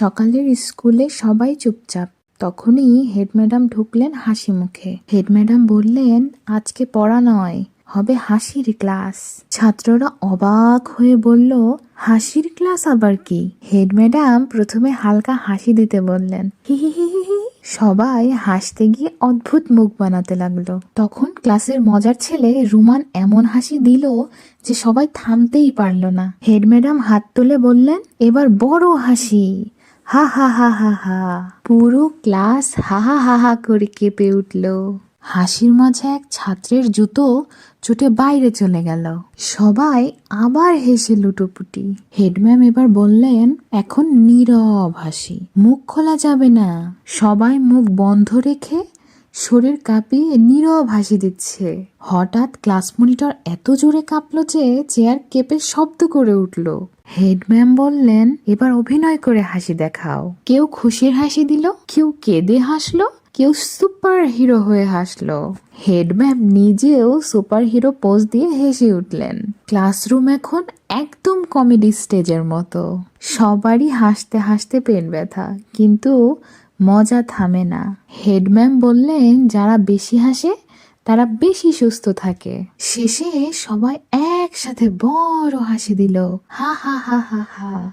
সকালের স্কুলে সবাই চুপচাপ। তখনই হেড ম্যাডাম ঢুকলেন হাসি মুখে। হেড ম্যাডাম বললেন, আজকে পড়া নয়, হবে হাসির ক্লাস। ছাত্ররা অবাক হয়ে বলল, হাসির ক্লাস আবার কি? হেড ম্যাডাম প্রথমে হালকা হাসি দিতে বললেন, হি হি হি হি। সবাই হাসতে গিয়ে অদ্ভুত মুখ বানাতে লাগল। তখন ক্লাসের মজার ছেলে রুমান এমন হাসি দিল যে সবাই থামতেই পারল না। হেড ম্যাডাম হাত তুলে বললেন, এবার বড় হাসি। হা হা হা হা হা। পুরো ক্লাস হা হা হা হা করে কেঁপে উঠল। হাসির মাঝে এক ছাত্রের জুতো ছুটে বাইরে চলে গেল। সবাই আবার হেসে লুটোপুটি। হেডম্যাম এবার বললেন, এখন নীরব হাসি, মুখ খোলা যাবে না। সবাই মুখ বন্ধ রেখে শরীর কাঁপিয়ে নীরব হাসি দিচ্ছে। হঠাৎ ক্লাস মনিটর এত জোরে কাঁপলো যে চেয়ার কেঁপে শব্দ করে উঠল। হেড ম্যাম বললেন, এবার অভিনয় করে হাসি দেখাও। কেউ খুশির হাসি দিল, কেউ কেঁদে হাসলো, কেউ সুপার হিরো হয়ে হাসলো। হেড ম্যাম নিজেও সুপার হিরো পোজ দিয়ে হেসে উঠলেন। ক্লাসরুম এখন একদম কমেডি স্টেজের মতো। সবারই হাসতে হাসতে পেন ব্যথা, কিন্তু মজা থামে না। হেডম্যাম বললেন, যারা বেশি হাসে, তারা বেশি সুস্থ থাকে। শেষে সবাই একসাথে বড় হাসি দিল। হা হা হা হা হা।